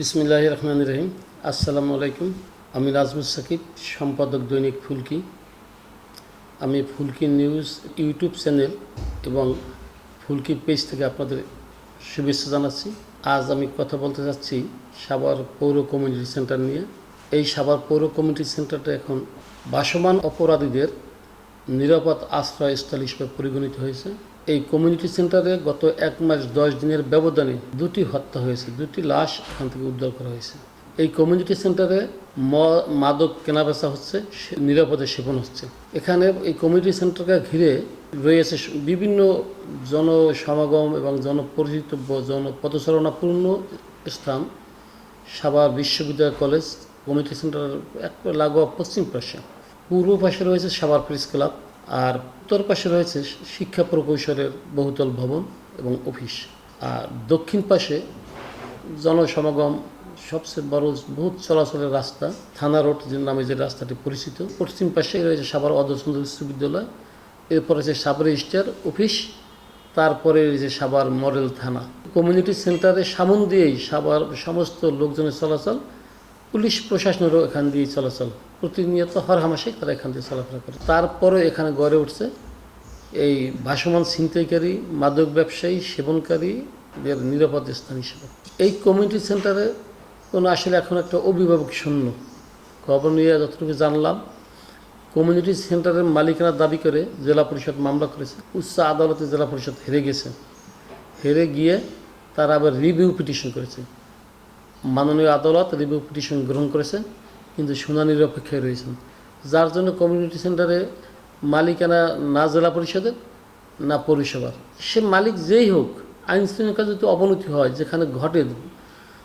বিসমিল্লাহ রহমান রহিম আসসালামু আলাইকুম। আমি নাজমুল সাকিব, সম্পাদক দৈনিক ফুলকি। আমি ফুলকি নিউজ ইউটিউব চ্যানেল এবং ফুলকি পেজ থেকে আপনাদের শুভেচ্ছা জানাচ্ছি। আজ আমি কথা বলতে যাচ্ছি সাভার পৌর কমিউনিটি সেন্টার নিয়ে। এই সাভার পৌর কমিউনিটি সেন্টারটা এখন বাসমান অপরাধীদের নিরাপদ আশ্রয়স্থল হিসেবে পরিগণিত হয়েছে। এই কমিউনিটি সেন্টারে গত এক মাস দশ দিনের ব্যবধানে দুটি হত্যা হয়েছে, দুটি লাশ এখান থেকে উদ্ধার করা হয়েছে। এই কমিউনিটি সেন্টারে মাদক কেনাবেচা হচ্ছে নিরাপদে সেবন হচ্ছে। এখানে এই কমিউনিটি সেন্টারকে ঘিরে রয়েছে বিভিন্ন জনসমাগম এবং জনপরিচিত জনপদচারণাপূর্ণ স্থান সাভার বিশ্ববিদ্যালয় কলেজ কমিউনিটি সেন্টার এক লাগোয়া পশ্চিম পাশে। পূর্ব পাশে রয়েছে সাভার প্রেস ক্লাব। আর উত্তর পাশে রয়েছে শিক্ষা প্রকৌশলের বহুতল ভবন এবং অফিস। আর দক্ষিণ পাশে জনসমাগম, সবচেয়ে বড় বহুত চলাচলের রাস্তা, থানা রোড যে নামে যে রাস্তাটি পরিচিত, পশ্চিম পাশে রয়েছে সাভার অদর্শন বিশ্ববিদ্যালয়, এরপর আছে সাভার স্টার অফিস, তারপরে রয়েছে সাভার মডেল থানা। কমিউনিটি সেন্টারে সামন দিয়েই সাভার সমস্ত লোকজনের চলাচল, পুলিশ প্রশাসনেরও এখান দিয়ে চলাচল। প্রতিনিয়ত হরহামাসে তারা এখান দিয়ে চলাফেরা করে। তারপরে এখানে গড়ে উঠছে এই ভাসমান ছিনতাইকারী, মাদক ব্যবসায়ী সেবনকারীদের নিরাপদ স্থান হিসেবে। এই কমিউনিটি সেন্টারে কোনো আসলে এখন একটা অভিভাবক শূন্য। খবর নিয়ে যতটুকু জানলাম কমিউনিটি সেন্টারের মালিকানা দাবি করে জেলা পরিষদ মামলা করেছে। উচ্চ আদালতে জেলা পরিষদ হেরে গেছে। হেরে গিয়ে তারা আবার রিভিউ পিটিশন করেছে। মাননীয় আদালত রিভিউ পিটিশন গ্রহণ করেছে। কিন্তু শুনানির অপেক্ষায় রয়েছেন। যার জন্য কমিউনিটি সেন্টারে মালিকানা না জেলা পরিষদের, না পৌরসভার। সে মালিক যেই হোক, আইন শৃঙ্খলা যদি অবনতি হয়, যেখানে ঘটে,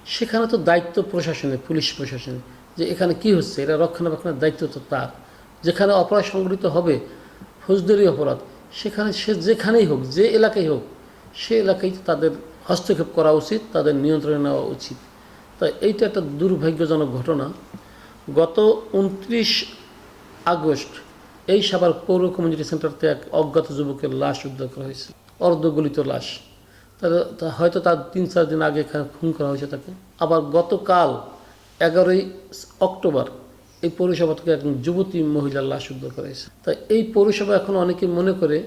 সেখানে তো দায়িত্ব প্রশাসনের, পুলিশ প্রশাসনের, যে এখানে কি হচ্ছে এটা রক্ষণাবেক্ষণের দায়িত্ব তো তার। যেখানে অপরাধ সংঘটিত হবে, ফৌজদারি অপরাধ, সেখানে সে যেখানেই হোক, যে এলাকায় হোক, সে এলাকায় তাদের হস্তক্ষেপ করা উচিত, তাদের নিয়ন্ত্রণে নেওয়া উচিত। তাই এইটা একটা দুর্ভাগ্যজনক ঘটনা। গত উনত্রিশ আগস্ট এই সাভার পৌর কমিউনিটি সেন্টারতে এক অজ্ঞাত যুবকের লাশ উদ্ধার করা হয়েছে। অর্ধগলিত লাশ। তার হয়তো তার তিন চার দিন আগে খুন করা হয়েছে তাকে। আবার গতকাল এগারোই অক্টোবর এই পৌরসভা থেকে একজন যুবতী মহিলার লাশ উদ্ধার করা হয়েছে। তাই এই পৌরসভা এখন অনেকে মনে করে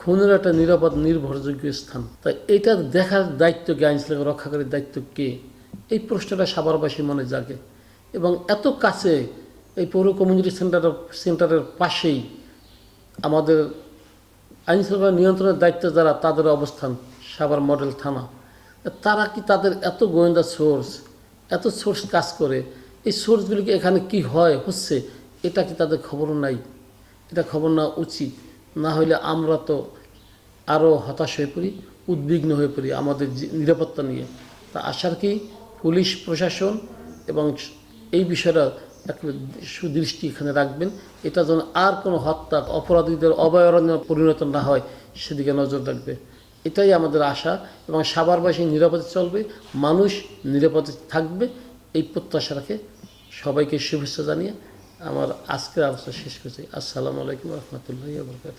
খুনের একটা নিরাপদ নির্ভরযোগ্য স্থান। তাই এটা দেখার দায়িত্ব কে আইন শৃঙ্খলা রক্ষাকারীর দায়িত্ব কে? এই প্রশ্নটা সাভারবাসীর মনে জাগে। এবং এত কাছে এই পৌর কমিউনিটি সেন্টার, সেন্টারের পাশেই আমাদের আইন শৃঙ্খলা নিয়ন্ত্রণের দায়িত্বে যারা তাদের অবস্থান, সাভার মডেল থানা। তারা কি তাদের এত গোয়েন্দা সোর্স, এত সোর্স কাজ করে, এই সোর্সগুলিকে এখানে কি হয়, হচ্ছে, এটা কি তাদের খবর নাই? এটা খবর নেওয়া উচিত। না হলে আমরা তো আরও হতাশ হয়ে পড়ি, উদ্বিগ্ন হয়ে পড়ি আমাদের নিরাপত্তা নিয়ে। তা আশার কি পুলিশ, প্রশাসন এবং এই বিষয়টা একটা সুদৃষ্টি এখানে রাখবেন। এটা যেন আর কোনো হত্যা, অপরাধীদের অভয়ারণ্য পরিণত না হয়, সেদিকে নজর রাখবে। এটাই আমাদের আশা এবং সাভারবাসী নিরাপদে চলবে, মানুষ নিরাপদে থাকবে, এই প্রত্যাশা রাখে সবাইকে শুভেচ্ছা জানিয়ে আমার আজকের আলোচনা শেষ করছি। আসসালামু আলাইকুম রহমতুল্লাহ বরকাত